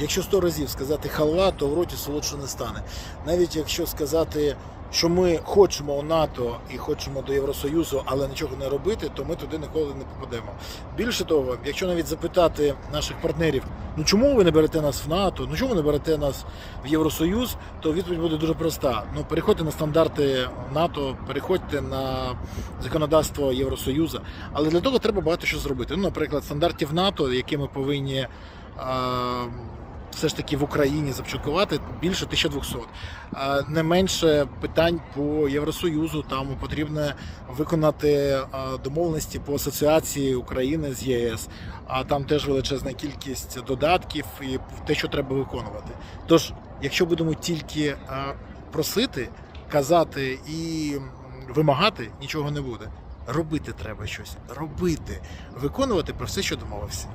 Якщо сто разів сказати халва, то в роті солодше не стане. Навіть якщо сказати, що ми хочемо у НАТО і хочемо до Євросоюзу, але нічого не робити, то ми туди ніколи не попадемо. Більше того, якщо навіть запитати наших партнерів, ну чому ви не берете нас в НАТО, ну чому ви не берете нас в Євросоюз, то відповідь буде дуже проста. Ну переходьте на стандарти НАТО, переходьте на законодавство Євросоюзу, але для того треба багато що зробити. Ну, наприклад, стандартів НАТО, які ми повинні. Все ж таки в Україні започаткувати більше 1200. Не менше питань по Євросоюзу. Там потрібно виконати домовленості по асоціації України з ЄС. А там теж величезна кількість додатків і те, що треба виконувати. Тож, якщо будемо тільки просити, казати і вимагати, нічого не буде. Робити треба щось, робити, виконувати про все, що домовився.